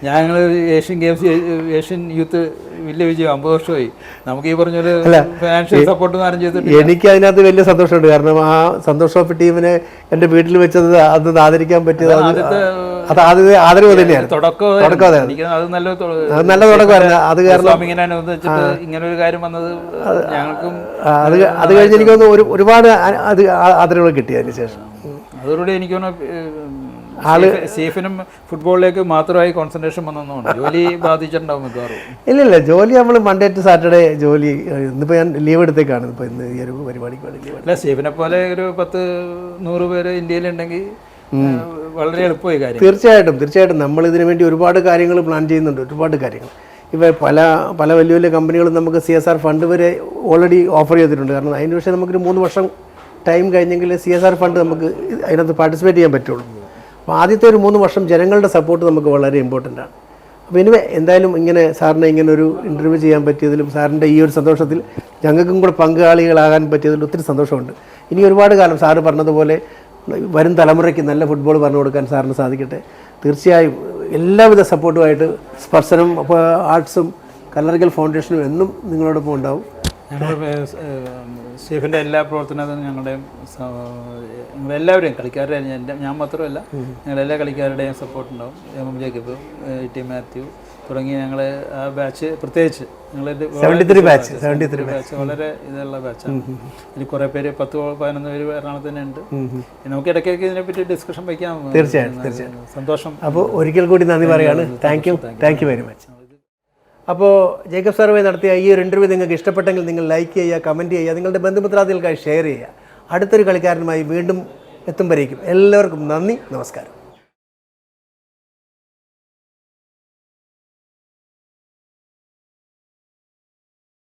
ഞങ്ങൾ ഏഷ്യൻ ഗെയിംസ് ഏഷ്യൻ യൂത്ത് വലിയ വിജയം അമ്പത് വർഷമായി. നമുക്ക് ഈ പറഞ്ഞൊരു ഫിനാൻഷ്യൽ സപ്പോർട്ട് ആരും ചെയ്തിട്ട് എനിക്ക് അതിനകത്ത് വലിയ സന്തോഷമുണ്ട്. കാരണം ആ സന്തോഷ് ഓഫ് ടീമിനെ എന്റെ വീട്ടിൽ വെച്ചത് അത് ആദരിക്കാൻ പറ്റിയത് അത് ആദ്യത്തെ ആദരവ് തന്നെയാണ്. തുടക്കം അത് നല്ല തുടക്കമായിരുന്നു. അത് കാരണം ഇങ്ങനെ ഒരു കാര്യം വന്നത് ഞങ്ങൾക്കും അത് അത് കഴിഞ്ഞ് എനിക്ക് ഒരു ഒരുപാട് അത് ആദരവുകൾ കിട്ടി അതിന് ശേഷം. അതോടുകൂടി എനിക്ക് തോന്നുന്നു സേഫിനും ഫുട്ബോളിലേക്ക് മാത്രമായി കോൺസെൻട്രേഷൻ വന്നതുകൊണ്ട് ജോലി ബാധിച്ചിട്ടുണ്ടാവും മിക്കവാറും. ഇല്ല ഇല്ല ജോലി നമ്മൾ മൺഡേ ടു സാറ്റർഡേ ജോലി ഇന്നിപ്പോ ഇന്നിപ്പോൾ ഞാൻ ലീവ് എടുത്തേക്കാണ്. ഇപ്പോൾ ഇന്ന് ഈ ഒരു പരിപാടിക്ക് വേണ്ടി ലീവ് അല്ല സേഫിനെ പോലെ ഒരു പത്ത് നൂറ് പേര് ഇന്ത്യയിലുണ്ടെങ്കിൽ വളരെ എളുപ്പമായി കാര്യം. തീർച്ചയായിട്ടും തീർച്ചയായിട്ടും. നമ്മൾ ഇതിനു വേണ്ടി ഒരുപാട് കാര്യങ്ങൾ പ്ലാൻ ചെയ്യുന്നുണ്ട് ഒരുപാട് കാര്യങ്ങൾ. ഇവ പല പല വലിയ വലിയ കമ്പനികളും നമുക്ക് സി എസ് ആർ ഫണ്ട് വരെ ഓൾറെഡി ഓഫർ ചെയ്തിട്ടുണ്ട്. കാരണം അതിന് പക്ഷേ നമുക്കൊരു മൂന്ന് വർഷം ടൈം കഴിഞ്ഞെങ്കിൽ സി എസ് ആർ ഫണ്ട് നമുക്ക് അതിനകത്ത് പാർട്ടിസിപ്പേറ്റ് ചെയ്യാൻ പറ്റുള്ളൂ. അപ്പോൾ ആദ്യത്തെ ഒരു മൂന്ന് വർഷം ജനങ്ങളുടെ സപ്പോർട്ട് നമുക്ക് വളരെ ഇമ്പോർട്ടന്റ് ആണ്. അപ്പോൾ ഇനി എന്തായാലും ഇങ്ങനെ സാറിനെ ഇങ്ങനെ ഒരു ഇന്റർവ്യൂ ചെയ്യാൻ പറ്റിയതിലും സാറിന്റെ ഈ ഒരു സന്തോഷത്തിൽ ഞങ്ങൾക്കും കൂടെ പങ്കാളികളാകാൻ പറ്റിയതിൽ ഒത്തിരി സന്തോഷമുണ്ട്. ഇനി ഒരുപാട് കാലം സാറ് പറഞ്ഞതുപോലെ വരും തലമുറയ്ക്ക് നല്ല ഫുട്ബോൾ പറഞ്ഞു കൊടുക്കാൻ സാറിന് സാധിക്കട്ടെ. തീർച്ചയായും എല്ലാവിധ സപ്പോർട്ടുമായിട്ട് സ്പർശനം ആർട്സും കല്ലറിക്കൽ ഫൗണ്ടേഷനും എന്നും നിങ്ങളോടൊപ്പം ഉണ്ടാവും. ഞങ്ങൾ സ്റ്റീഫിന്റെ എല്ലാ പ്രവർത്തനത്തിനും ഞങ്ങളുടെ ഞങ്ങളെല്ലാവരെയും കളിക്കാരുടെ എന്റെ ഞാൻ മാത്രമല്ല ഞങ്ങളെല്ലാ കളിക്കാരുടെയും സപ്പോർട്ട് ഉണ്ടാവും. M. M. Jacob E T. Mathew തുടങ്ങി ഞങ്ങൾ ആ ബാച്ച് പ്രത്യേകിച്ച് ത്രീ ബാച്ച് ബാച്ച് വളരെ ഇതുള്ള ബാച്ചാണ് ഇതിൽ കുറേ പേര് പത്ത് പതിനൊന്ന് പേര് എറണാകുളത്ത് തന്നെ ഉണ്ട്. നമുക്ക് ഇടയ്ക്കിടയ്ക്ക് ഇതിനെപ്പറ്റി ഡിസ്കഷൻ വയ്ക്കാം തീർച്ചയായും, തീർച്ചയായും. സന്തോഷം. അപ്പോൾ ഒരിക്കൽ കൂടി നന്ദി പറയാണ് thank you thank you very much അപ്പോൾ ജേക്കബ് സർവേ നടത്തിയ ഈ ഒരു ഇന്റർവ്യൂ നിങ്ങൾക്ക് ഇഷ്ടപ്പെട്ടെങ്കിൽ നിങ്ങൾ ലൈക്ക് ചെയ്യുക കമന്റ് ചെയ്യുക നിങ്ങളുടെ ബന്ധുമിത്രാദികൾക്കായി ഷെയർ ചെയ്യുക. അടുത്തൊരു കളിക്കാരനുമായി വീണ്ടും എത്തുമ്പോഴേക്കും. എല്ലാവർക്കും നന്ദി നമസ്കാരം.